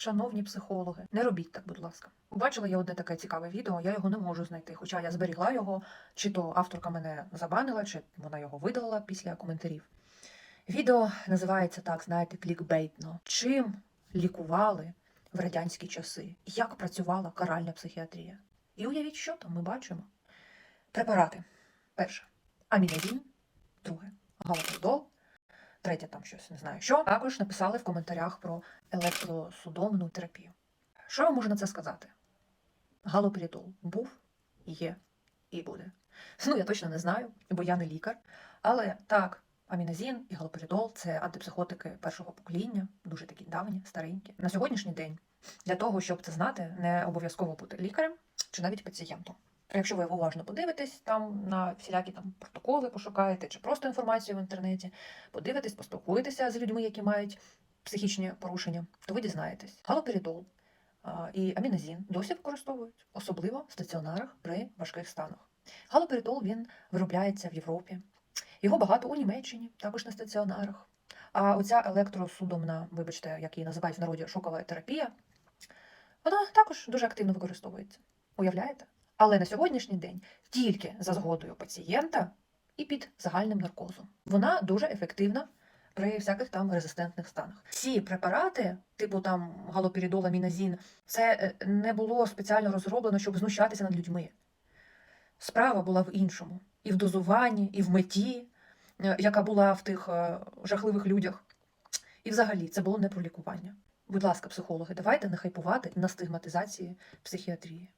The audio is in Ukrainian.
Шановні психологи, не робіть так, будь ласка. Бачила я одне таке цікаве відео, я його не можу знайти, хоча я зберігла його, чи то авторка мене забанила, чи вона його видалила після коментарів. Відео називається так, знаєте, клікбейтно. Чим лікували в радянські часи? Як працювала каральна психіатрія? І уявіть, що там ми бачимо. Препарати. Перше амінозін, друге галоперидол, третє там щось не знаю що. Також написали в коментарях про електросудомну терапію. Що я можу на це сказати? Галоперидол був, є і буде. Ну, я точно не знаю, бо я не лікар. Але так, амінозін і галоперидол це антипсихотики першого покоління, дуже такі давні, старенькі. На сьогоднішній день для того, щоб це знати, не обов'язково бути лікарем чи навіть пацієнтом. Якщо ви уважно подивитесь там на всілякі там протоколи, пошукаєте, чи просто інформацію в інтернеті, подивитесь, поспілкуєтеся з людьми, які мають психічні порушення, то ви дізнаєтесь. Галоперидол і амінозін досі використовують, особливо в стаціонарах при важких станах. Галоперидол він виробляється в Європі. Його багато у Німеччині, також на стаціонарах. А оця електросудомна, вибачте, як її називають в народі шокова терапія, вона також дуже активно використовується. Уявляєте? Але на сьогоднішній день тільки за згодою пацієнта і під загальним наркозом. Вона дуже ефективна при всяких там резистентних станах. Ці препарати, типу там галоперидол, аміназін, це е, не було спеціально розроблено, щоб знущатися над людьми. Справа була в іншому: і в дозуванні, і в меті, е, яка була в тих е, жахливих людях. І взагалі це було не про лікування. Будь ласка, психологи, давайте не хайпувати на стигматизації психіатрії.